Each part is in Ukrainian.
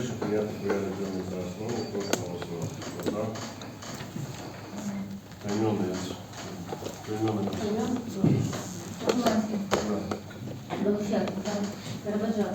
речі прийняти порядок за основу. Прошу голосувати. Хто за? Прийменний. Попланський, За. Долучак, Карабаджак,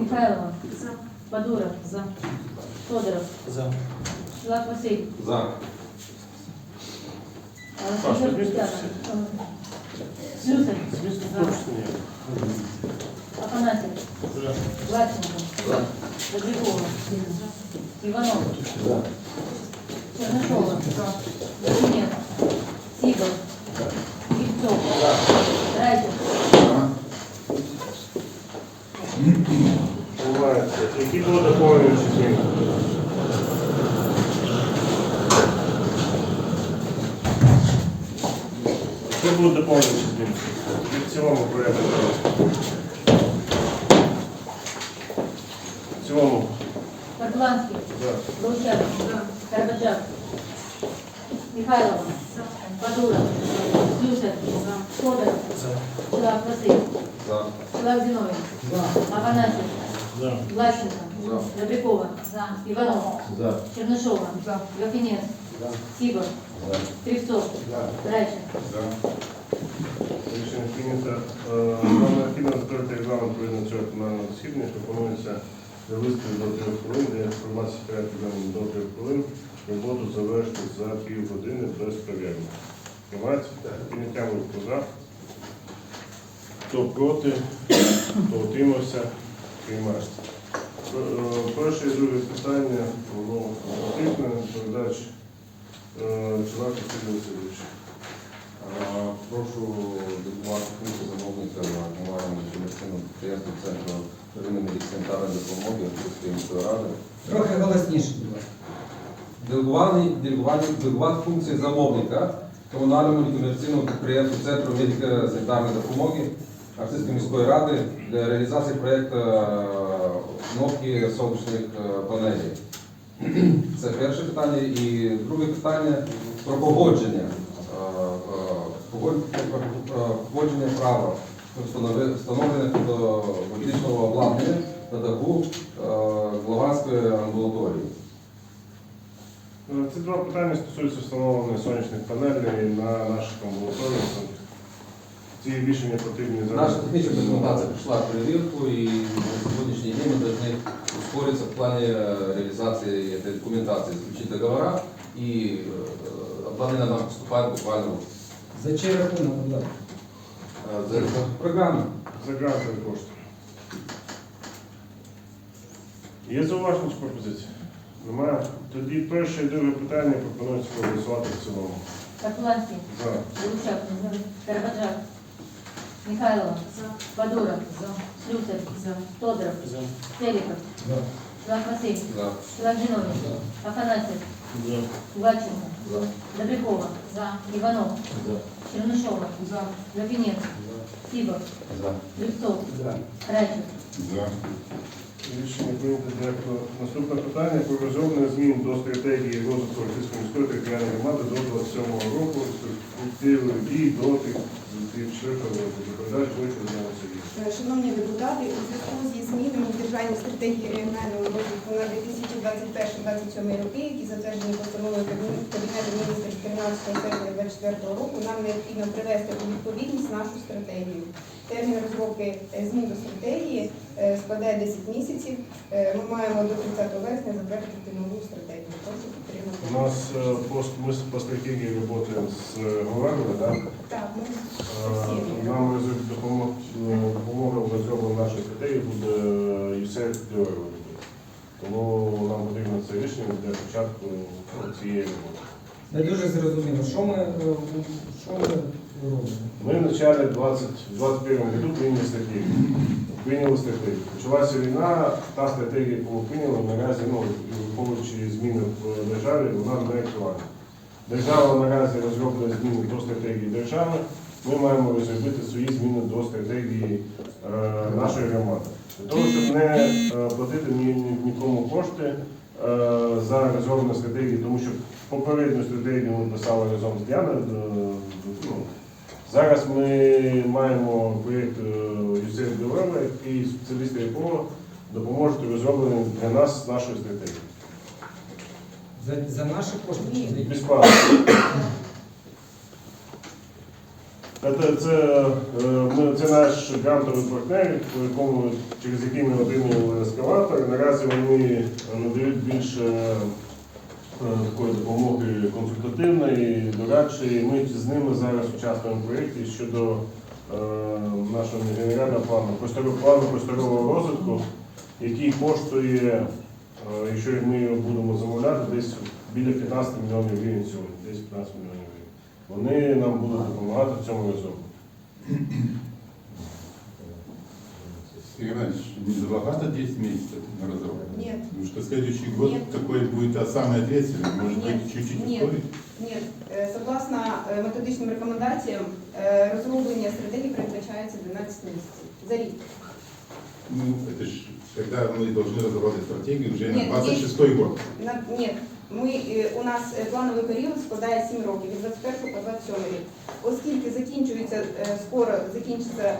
Михайлова, Подуров, за. Тодоров, За. Шилак Василь, За. Звісно, За. точно ні. Афанасьев, Добрякова, Иванов, Чернышова, Лукинец, Сигов, Ивцов, Райков, Бувається. Які були доповнюючі зміни? Які були доповнюючі зміни? І в цілому порядок. денний. В цілому. Попланский, За. Долучак, Карабаджак, Михайлова, Подуров, Слюсарь, Тодоров, Шилак Василь, За. Шилак Зиновий, Афанасьев, За. Влащенко, За. Добрякова, Иванов, За. Чернышова, Лукинец, Сигов, За. Кривцов, Райчик, За. Рішення прийнято. Е, Нам необхідно затвердити регламент проведення цього пленарного засідання. Пропонується завести до трьох хвилин, де інформація денному до трьох хвилин. Роботу завершити за пів години без перерви. Приймається? Прийняття випадку за. Хто проти, хто утримався, приймається. Е, Перше і друге питання було потрібне. Передач Чолак Василь Васильович. Е, Прошу депутати функції замовника на комунальному комерційному підприємстві Центру первинної медико-санітарної допомоги Архівської міської ради. Трохи голосніше, будь ласка. Делегувати, функції замовника комунальному некомерційному підприємству Центру медико-санітарної допомоги Архівської міської ради для реалізації проєкту е, кнопки сонячних е, панелей. Це перше питання. І друге питання про погодження. Погодження права встанови- встановлення фотовольтичного обладнання на даху е, Луганської амбулаторії. Е, Ці два питання стосуються встановлення сонячних панелей на наших амбулаторіях. Ці рішення потрібні Наша зараз. технічна документація пройшла перевірку і на сьогоднішній день ми повинні ускоритися в плані е, реалізації этой документації, заключити договора і обладнання нам поступає буквально За чий рахунок, будь ласка? за за програмою. За грантові кошти. Є зауваження чи пропозиції? Немає. Тоді перше і друге питання пропонується проголосувати в цілому. Попланский, За. Долучак, Карабаджак, Михайлова, Подуров, Слюсарь, Тодоров, Терехов, Шилак Василь, За. Шилак Зиновий, Афанасьев, Влаченко, Добрякова, За. Иванов, Чернышова, Лукинец, Сигов, За. Кривцов, Райчик, Рішення прийнято. Дякую. Наступне питання про розроблення змін до стратегії розвитку Російської міської територіальної громади до 27 року з перспективою дій до тих доповідач вийшов на Сергій. Е, Шановні депутати, у зв'язку зі змінами в державній стратегії регіонального розвитку на 2021-2027 роки, які затверджені постановою Кабінету міністрів 13 серпня 2024 року, нам необхідно привести у відповідність нашу стратегію. Термін розробки е, змін до стратегії е, складає 10 місяців. Е, Ми маємо до 30 вересня затвердити нову стратегію. У нас е, по, ми с- по стратегії працюємо з е, Говерною, так? Так, ми Е, Нам допомог, е, допомога в розробленні нашої стратегії буде е, ЮСЕФ Теорії. Тому нам потрібно це рішення для початку цієї роботи. Не дуже зрозуміло, що ми, е, що ми робимо. Ми в начале 20, 21 году прийняли стратегію. Прийняли стратегію. Почалася війна, та стратегія, яку прийняли, наразі, ну, враховуючи зміни в державі, вона не актуальна. Держава наразі розроблює зміни до стратегії держави. Ми маємо розробити свої зміни до стратегії е, нашої громади. Для того, щоб не е, платити ні, ні- нікому кошти е, за розроблену стратегію, тому що попередню стратегію ми писали разом з Діаною, е, ну, Зараз ми маємо проєкт Юсей Девела, який спеціалісти якого допоможуть у розробленні для нас нашої стратегії. За, за наші кошти? Ні. Безплатно. Це, це, е, ми, це наш грантовий партнер, по якому, через який ми отримували ескалатор. Наразі вони надають більше е, такої допомоги консультативної, дорадчої. Ми з ними зараз участвуємо в проєкті щодо е, нашого генерального плану, плану просторового розвитку, який коштує, е, якщо ми його будемо замовляти, десь біля 15 мільйонів гривень сьогодні, десь 15 мільйонів гривень. Вони нам будуть допомагати в цьому розробку. Сергей Иванович, не забагато 10 месяцев на разработку? Нет. Потому что следующий год Нет. такой будет а, самый ответственный, может Нет. быть, чуть-чуть Нет. ускорить? Ні, е, согласно е, методичним рекомендаціям, е, розроблення стратегії передбачається 12 місяців за рік. Ну, это ж, когда мы должны разработать стратегию уже на Нет, 26 год. На- Ні, ми, е, у нас е, плановий період складає 7 років, від 21 по 27 рік. Оскільки закінчується, е, скоро закінчиться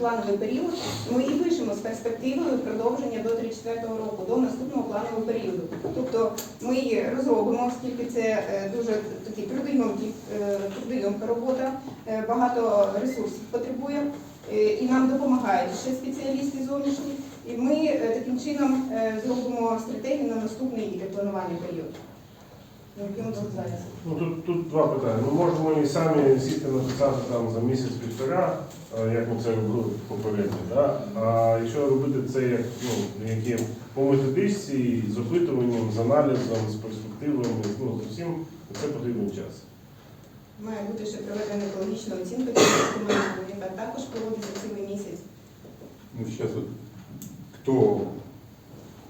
плановий період, ми і пишемо з перспективою продовження до 34 року, до наступного планового періоду. Тобто ми розробимо, оскільки це дуже такі трудойомкі, е, робота, багато ресурсів потребує. І нам допомагають ще спеціалісти зовнішні. І ми е, таким чином е, зробимо стратегію на наступний е, планувальний період. Ну, тут? Ну, тут, тут два питання. Ми можемо і самі сісти написати там за місяць-півтора, е, як ми це робили попередньо. Да? А якщо робити це як, ну, як по методичці, з опитуванням, з аналізом, з перспективами, ну, з усім, це потрібен час. Має бути ще проведена екологічна оцінка яка також проводиться цілий місяць. Ну, вот кто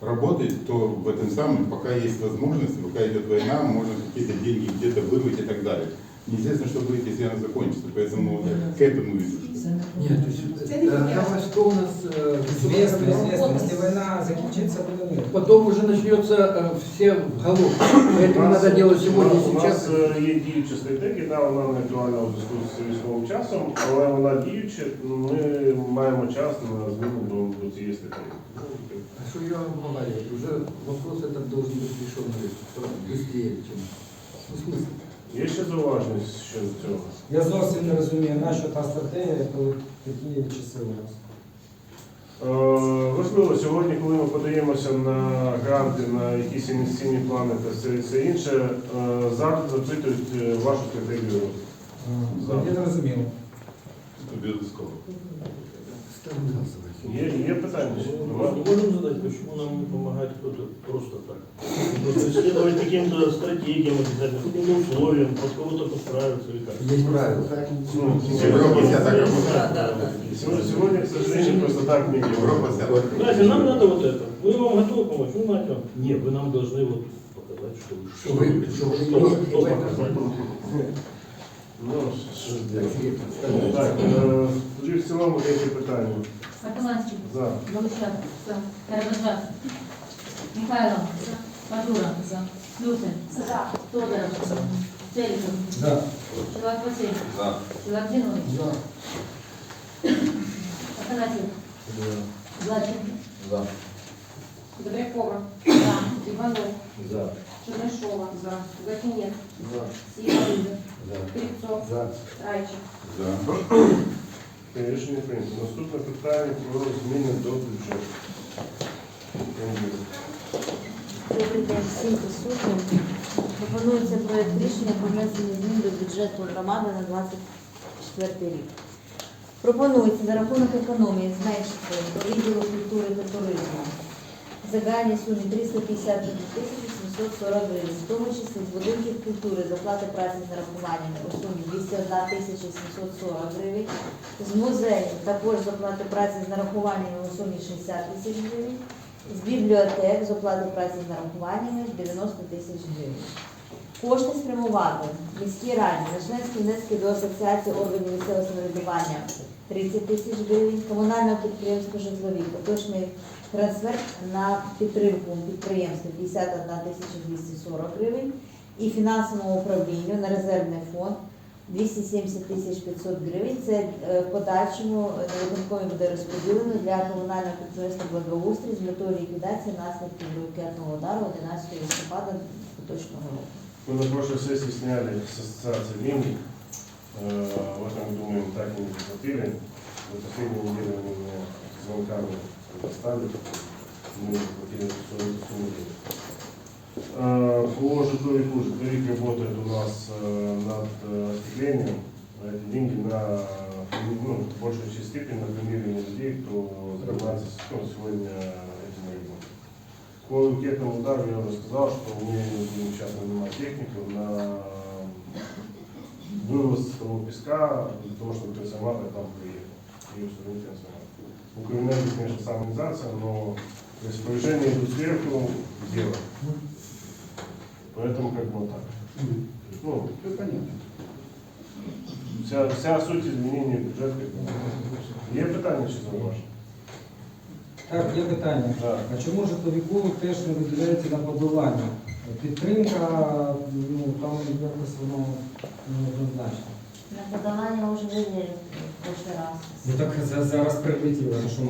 работает, то в этом самом, пока есть возможность, пока идет война, можно какие-то деньги где-то вырвать и так далее. Неизвестно, что будет, если она закончится, поэтому к этому вижу. что- Нет, то есть, Це не э, понятно. давай, что у нас э, Звісно, государственного- звісно. Якщо війна закінчиться, буде мир. Потом уже начнется э, все в голову. Поэтому У нас- надо делать сегодня, у нас, сейчас. У нас е, є діюча стратегія, да, вона не актуальна у зв'язку з військовим часом, але вона діюча, ну, ми маємо час на зміну до, до цієї стратегії. Ну, так. А что я вам говорю? Уже вопрос этот должен быть решен быстрее, чем... Ну, в смысле? Є ще зауваження щодо цього? Я зовсім не розумію, на що та стратегія, коли такі часи у нас. Е, Важливо сьогодні, коли ми подаємося на гранти, на якісь інвестиційні плани та все, все інше, е, завжди запитують е, вашу стратегію. А, Я зрозуміло. Обов'язково. Ставим голосовать. Є, є питання? Нема? Мы можем задать, почему нам не помогает кто-то просто так? Нужно исследовать каким-то стратегиям обязательно, каким-то условиям, под кого-то подстраиваться или как? Есть правила. Ну, Европа вся так работает. Сегодня, сегодня, к сожалению, просто так не Европа вся так Знаете, нам надо вот это. Мы вам готовы помочь, ну нате. Нет, вы нам должны вот показать, что вы Что вы- что вы- что- что показать. Ну, що ж делать? Так, е, тоді в цілому третє питання. Атаманський. За. Галущак. За. Карабажак. Михайло. Мажура. За. Слюсин. За. Тодоров. За. Терехов. Да. Чувак Василь. За. Чувак Зинович. Да. Афанасьев. Злаченко. За. Добрякова. За. Иванов. За. Чернышова. За. Гатинец. За. Сигалидзе. Кривцов. За. Райчик. Да. Е, Рішення прийнято. Наступне питання про зміни до бюджету. Добрий день всім присутнім. Пропонується проєкт рішення про внесення змін до бюджету громади на 24 рік. Пропонується за рахунок економії зменшити до відділу культури та туризму загальній сумі 351 тисячі 740 гривень, в тому числі з будинків культури заплати праці з нарахуваннями у сумі 201 тисяча 740 гривень, з музеїв також заплати праці з нарахуваннями у сумі 60 тисяч гривень, з бібліотек з оплати праці з нарахуваннями 90 тисяч гривень. Кошти спрямувати. Міській раді. На членські внески до Асоціації органів місцевого самоврядування. 30 тисяч гривень, комунального підприємства житлові, поточний трансфер на підтримку підприємства. 51 тисяча 240 гривень. І фінансовому управлінню на резервний фонд. 270 тисяч 500 гривень. Це е, в подальшому е, буде розподілено для комунального підприємства «Благоустрій» з метою ліквідації наслідків ракетного удару 11 листопада поточного року. Мы на прошлой сессии сняли с ассоциации. Э, В этом году мы им так и не заплатили. За последнюю неделю они мне звонками достали. Мы заплатили эту сумму денег. Э, По житловику, житловик работает у нас э, над э, остеклением. Эти деньги на ну, в большей степени на премирование людей, кто занимается ну, сегодня. По ракетному удару я уже сказал, что мы будем сейчас нанимать технику на вывоз того песка, для того, чтобы трансформатор там приехал и установить трансформатор. У Криминальной, конечно, самоорганизация, но распоряжения идут сверху, дело. Поэтому как бы вот так. Ну, Все понятно. вся, вся суть изменения бюджета. Є питання чи зауваження? Так, є питання. Так. А чому житловіку теж не виділяється на подолання? Підтримка, ну там якось воно неоднозначно. На подавання вже виділили в прошлий раз. Ну так за- зараз прилетіло, що ми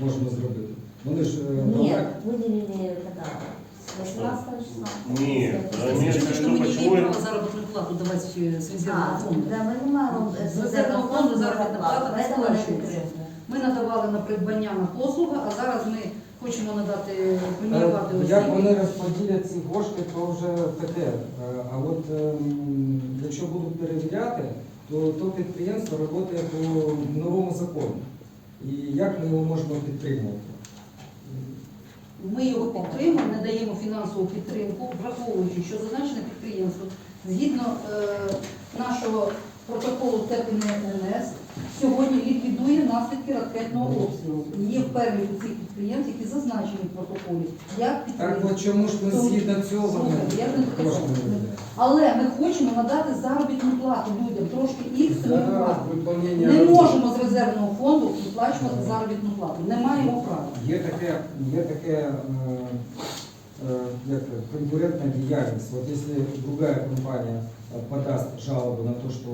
можемо зробити? Вони ж е, Ні, давай- виділили когда? С 18 числа? Ні, С- ні, с- це Что мы не почему имеем это- права заработную плату давать э, с А, резервного фонда. да, ми не маємо е, З резервного фонду заробітна плата не поэтому не сплачується. підтримуємо. ми надавали на придбання на послуги, а зараз ми хочемо надати Е, преміювати Як вони розподілять ці кошти, то вже таке. Е, А от ем, якщо будуть перевіряти, то то підприємство працює по новому закону. І як ми його можемо підтримувати? Ми його підтримуємо, надаємо фінансову підтримку, враховуючи, що зазначене підприємство згідно е, нашого протоколу ТЕП-НС сьогодні ліквідує наслідки ракетного обстрілу. Є в переліку цих підприємств, які зазначені в протоколі, як Так от чому ж ми згідно цього Слухайте, я не? Але ми хочемо надати заробітну плату людям, трошки їх стимулювати. виконання Не робіт. можемо з резервного фонду виплачувати заробітну плату. Не маємо права. Є таке, є таке е, е, як це, конкурентна діяльність. Вот если другая компания э, подаст жалобу на то, что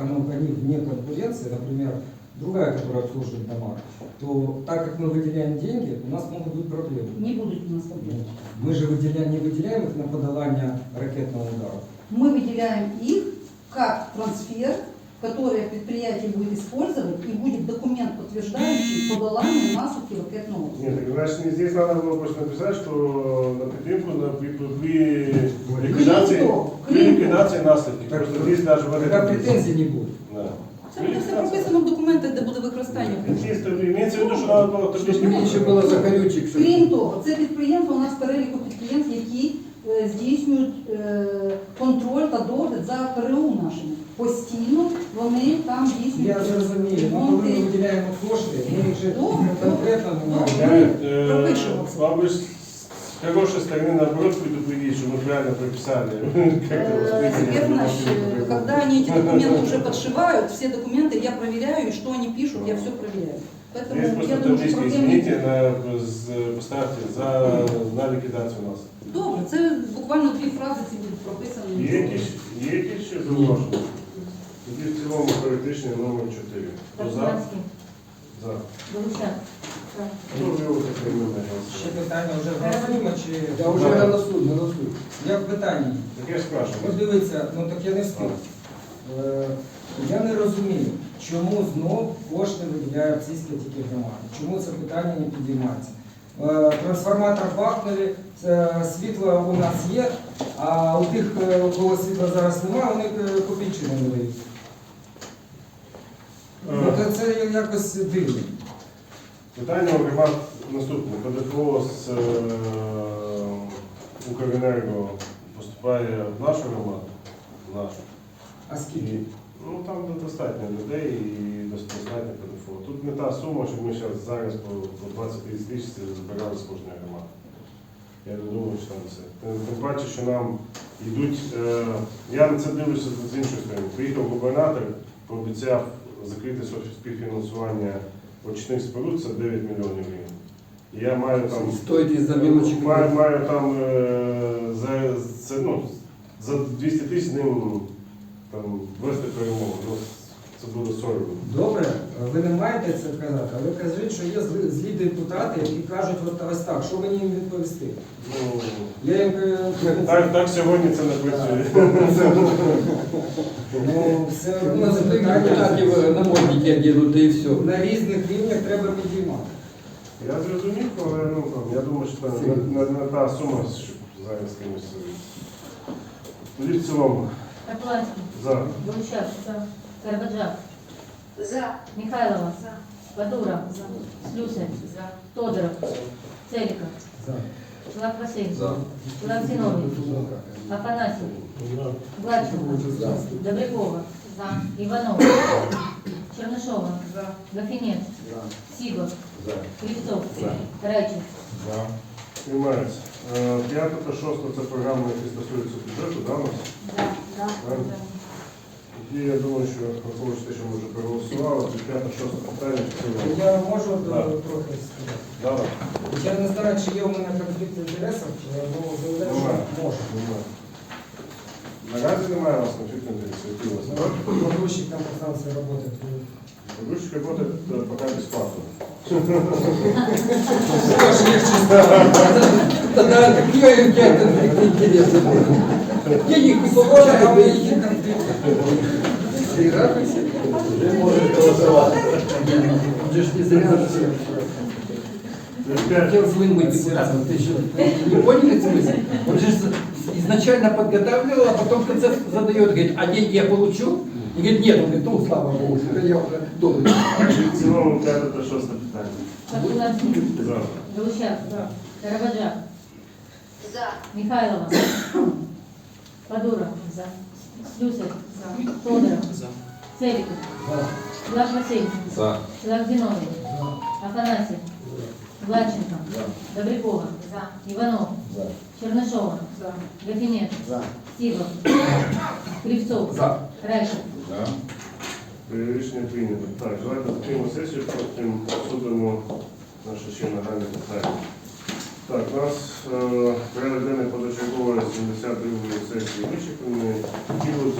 она, они вне конкуренции, например, другая, которая обслуживает дома, то так как мы выделяем деньги, у нас могут быть проблемы. Не будуть у нас проблем. Мы же выделяем, не выделяем их на подолание ракетного удара. Мы выделяем их как трансфер, который предприятие будет использовать, и будет документ, подтверждающий подолание наследки ракетного обстрела. Нет, так значит, здесь надо было просто написать, что на підтримку на, при, при ликвидации, Крім того, при крім ликвидации наслідки. Так, Просто здесь даже в Тогда этом претензий не будет. Да. Це буде все прописано в документах, де буде використання. Чисто имеется в виду, что надо было Щоб табличку. більше було закорючок, щоб Крім того, це підприємство у нас в переліку підприємств, які е, здійснюють е, контроль та догляд за КРУ нашими. Постійно вони там дійснюють Я зрозумію, ну коли ми ремонти. виділяємо кошти, ми вже Добре, конкретно не добре. маємо. Я, э, Пропишем. вам бы что мы правильно прописали. Как-то Э, восприняли Сергей эту Иванович, машину. э, когда они эти документы уже подшивают, все документы я проверяю, и что они пишут, я все проверяю. Поэтому Здесь я просто думаю, что таблички проблем не измените, на, з- поставьте за, на ликвидацию нас. Добре, це буквально дві фрази ці будуть прописані. Є якісь, є якісь ще зауваження? Тоді в цілому політичний номер 4. Хто за? Тарзанський. За. За. Не Ще питання вже голосуємо чи Я вже голосую, голосую. як питання? Так я спрашиваю. дивіться, ну так я не встиг. Е, Я не розумію, чому знов кошти виділяє Російська тільки громада. Чому це питання не підіймається? Е, Трансформатор бахнули, це світло у нас є, а у тих, е, у кого світла зараз немає, вони е, копійчини не дають. Ну, то це якось дивно. Питання у громад наступне. ПДФО з е, Укренерго поступає в нашу громаду, в нашу. А скільки? І, ну там достатньо людей і достатньо ПДФО. Тут не та сума, що ми зараз зараз по, по 20 тисяч збирали з кожної громади. Я не думаю, що там. Тим тим паче, що нам йдуть. Е, я на це дивлюся з іншої сторони. Приїхав губернатор, пообіцяв закрити співфінансування очних споруд це 9 мільйонів гривень. Я маю там. Стойте за мілочі. Маю, маю там е, за, це, ну, за 200 тисяч з ним там, вести перемовини. маєте це казати, але кажіть, що є злі, депутати, які кажуть от ось так, що мені їм відповісти? Ну, Я їм е, так, так сьогодні це не працює. ну, все одно нас це депутатів питання намордники одінуть, і все. на різних рівнях треба підіймати. Я зрозумів, але ну, там, я думаю, що це не, не, не та сума, щоб зараз кимось. Тоді в цілому. Карпланський, За. Борущак, Карбаджак, Михайлова, Бадура, Слюсарь, Тодоров, Целика, За. Чулак Василь, За. Чулак Зіновій, Афанасів, Гладченко, Добрякова, Иванов, Чернышова, Гафинец, Сигов, Кривцов, Райчик, Приймається. Е, П'яте та шосте це програми, які стосуються бюджету, да, у нас? Тоді я думаю, що враховуючи те, що ми вже проголосували, то п'яте, шосте питання в цілому. Я можу е, Да. трохи сказати. Давай. Я не знаю, чи є у мене конфлікт інтересів, чи я можу заявляю, Немає. що можу. Немає. Наразі немає у вас конфлікту інтересів. Які у вас, так? Погрузчик там остался работать. Погрузчик работает э, пока бесплатно. Тогда какие у тебя конфликты интересов? Денег не Схоже, а у получали, них є конфлікти. и радуйся. Уже можешь голосовать. Он же ж не зря все. П'ять. Хотел злым быть депутатом. Ты что, не поняли смысл? Он же с- изначально подготавливал, а потом в конце задает, говорит, а деньги я получу? И говорит, нет, он говорит, ну слава богу, что я уже должен. В цілому п'яте та шосте питання. Карпланський, За. Борущак, Карбаджак, Михайлова, Слюсарь, Тодоров, Целиков, Чулак Василь, За. Чулак Зіновій, Афанасів, Гладченко, Добрякова, Иванов, Чернышова, Гафинец, Сигов, Кривцов, Да. Рішення прийнято. Так, давайте закриємо сесію, потім обсудимо наше ще нагальне питання. Так, у нас порядок денний позачергової 72-ї сесії вичерпаний. Які будуть?